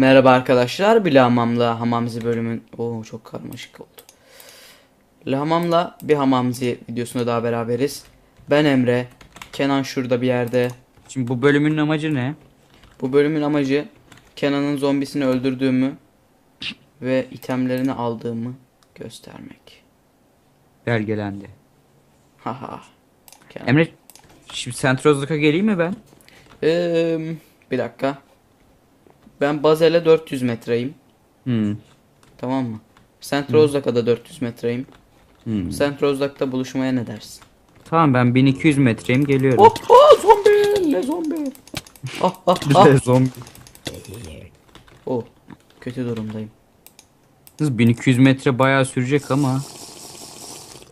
Merhaba arkadaşlar. Bir hamamla hamamzi bölümün... Oo çok karmaşık oldu. Lahamamla bir hamamzi videosunda daha beraberiz. Ben Emre. Kenan şurada bir yerde. Şimdi bu bölümün amacı ne? Bu bölümün amacı Kenan'ın zombisini öldürdüğümü ve itemlerini aldığımı göstermek. Belgelendi. Haha. Kenan. Emre şimdi Sentrozluk'a geleyim mi ben? Eee, bir dakika. Ben Bazel'e 400 metreyim. Hmm. Tamam mı? St. Rose'da da 400 metreyim. hmm. St. Rose'da buluşmaya ne dersin? Tamam ben 1200 metreyim geliyorum. Hop zombi ne zombi. Ah ah ah. Zombi. Oh kötü durumdayım. Kız 1200 metre bayağı sürecek ama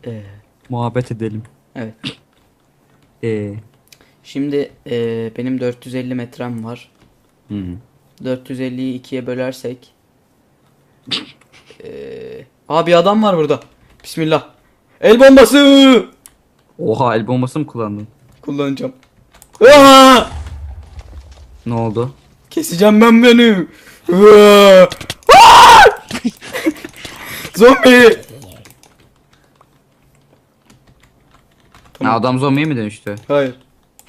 Ee, muhabbet edelim. evet. Ee. Şimdi ee, benim 450 metrem var. Hmm. 450'yi ikiye bölersek. Ee, Aa bir adam var burada. Bismillah. El bombası Oha el bombası mı kullandın? kullanacağım. Aa! Ne oldu? Keseceğim ben beni. Aa! Aa! Zombi. Ha, adam zombiye mi dönüştü? Hayır.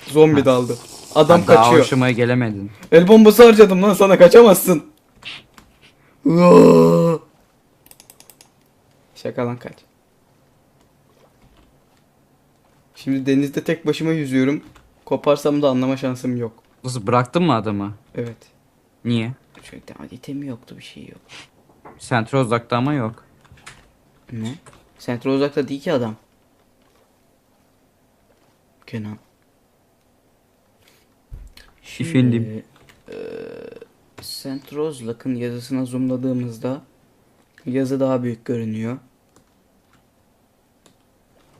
Zombi daldı. Adam Ha, Daha kaçıyor. aşamaya gelemedin. El bombası harcadım lan sana kaçamazsın. Şaka lan kaç. Şimdi denizde tek başıma yüzüyorum. Koparsam da anlama şansım yok. Nasıl bıraktın mı adamı? Evet. Niye? Çünkü daha itemi yoktu bir şey yok. Sentrozluk'ta ama yok. Ne? Sentro uzakta değil ki adam. Kenan. Efendim? Eee Sentrozlak'ın yazısına zoomladığımızda yazı daha büyük görünüyor.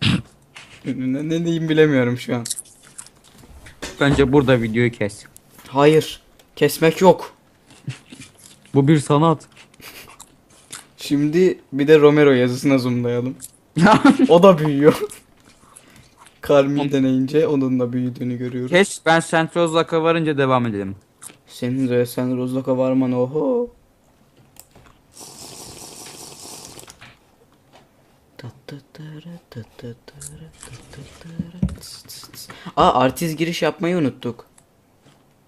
ne, ne diyeyim bilemiyorum şu an. Bence burada videoyu kes. Hayır. Kesmek yok. Bu bir sanat. Şimdi bir de Romero yazısına zoomlayalım. O da büyüyor. Carmi deneyince onun da büyüdüğünü görüyoruz. kes ben Sentrozluk'a varınca devam edelim. Senin de sen Rozlok'a varman oho. Aa artist giriş yapmayı unuttuk.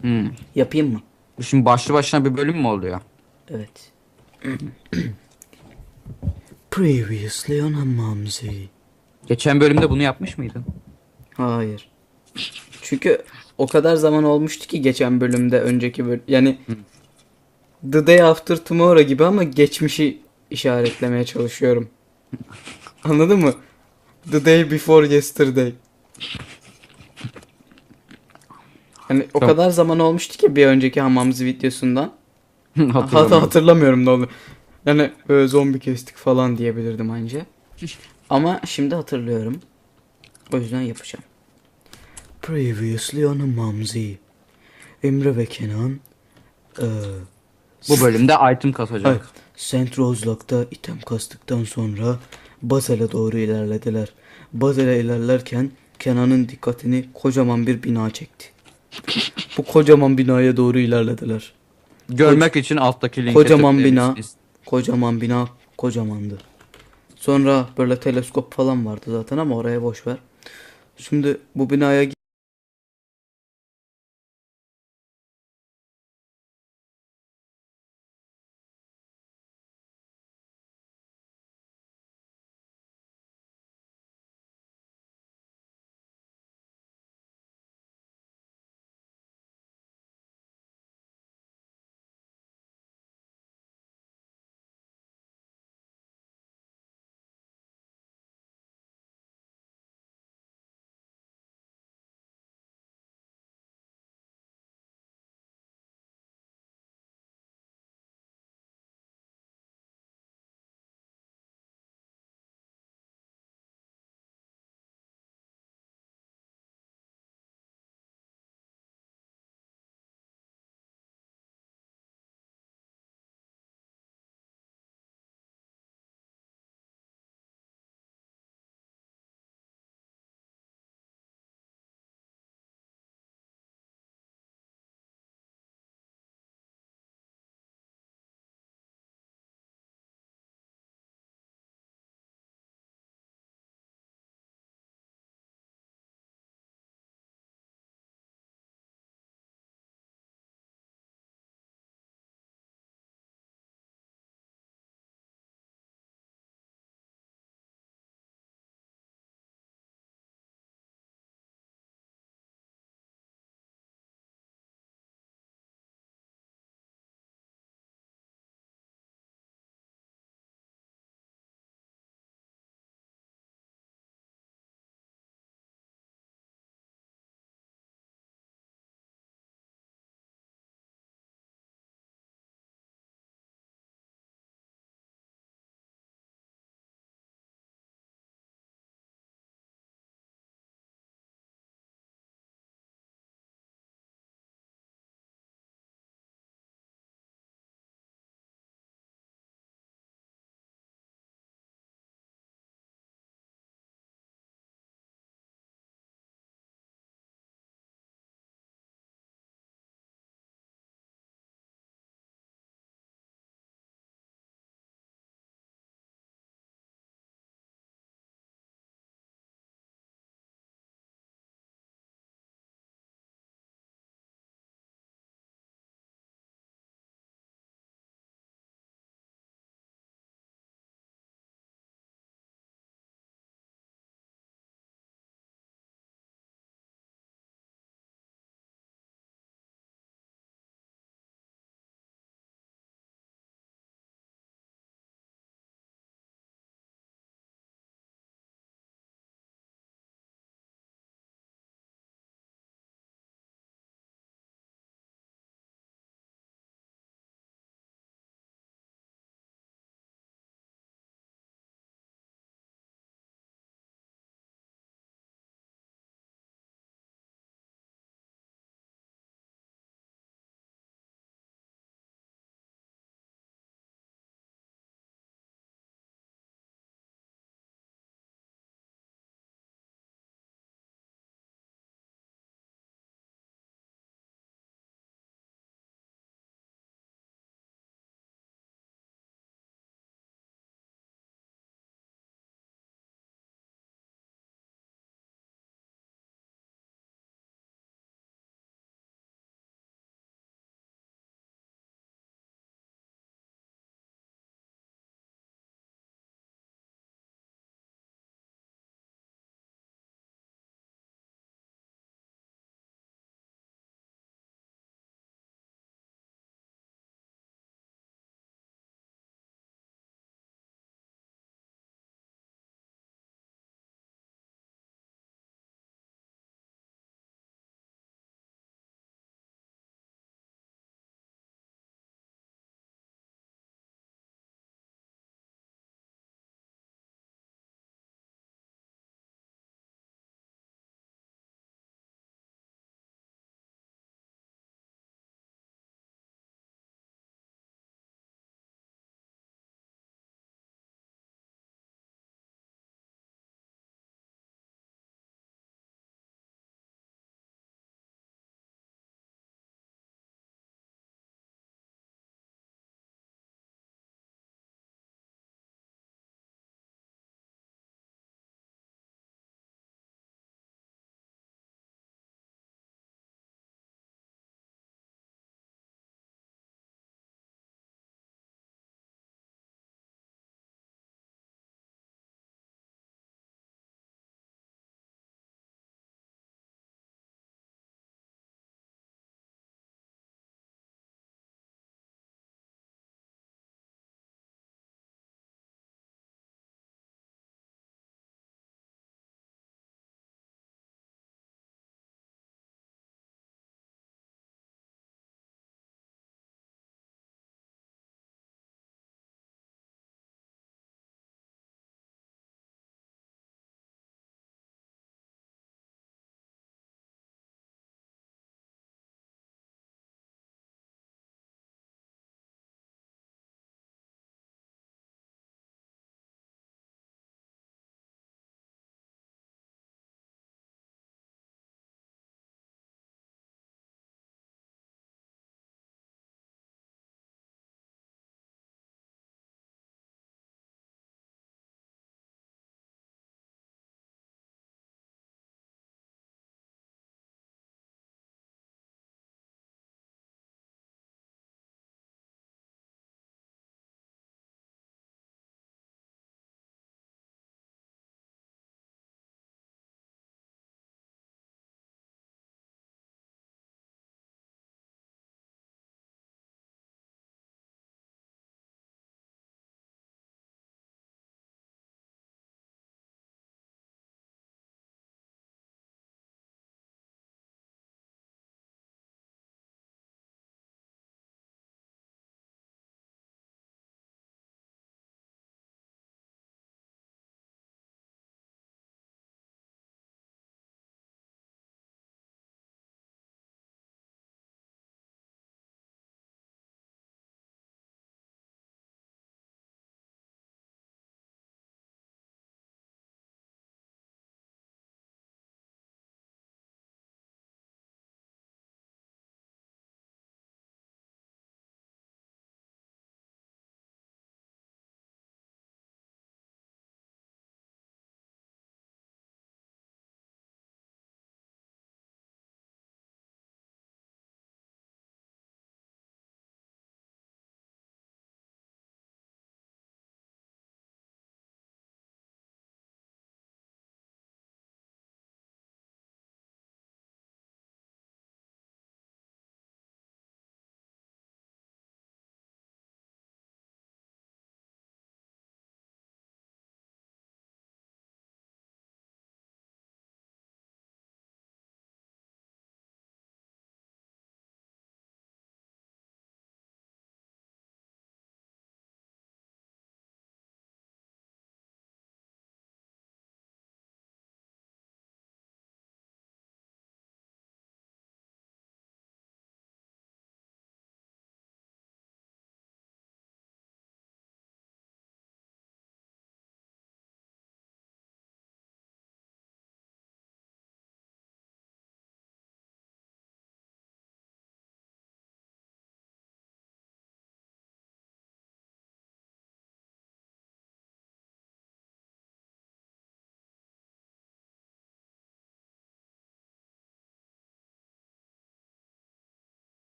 Hmm. Yapayım mı? Şimdi başlı başına bir bölüm mü oluyor? Evet. Previously on Hamamzi. Geçen bölümde bunu yapmış mıydın? Hayır. Çünkü o kadar zaman olmuştu ki geçen bölümde önceki bölüm yani The Day After Tomorrow gibi ama geçmişi işaretlemeye çalışıyorum. Anladın mı? The Day Before Yesterday. Hani o Tamam. kadar zaman olmuştu ki bir önceki Hamamzi videosundan. Hatta Hatırlamıyorum. hatırlamıyorum ne oldu. Yani böyle zombi kestik falan diyebilirdim anca. Ama şimdi hatırlıyorum. O yüzden yapacağım. Previously on Mamzi. Emre ve Kenan. Eee Bu bölümde item kasacak. Hayır. St. Roselock'ta item kastıktan sonra Basel'e doğru ilerlediler. Basel'e ilerlerken Kenan'ın dikkatini kocaman bir bina çekti. Bu kocaman binaya doğru ilerlediler. Görmek için alttaki linke Kocaman bina. tıklayabilirsiniz. Kocaman bina kocamandı. Sonra böyle teleskop falan vardı zaten ama oraya boş ver. Şimdi bu binaya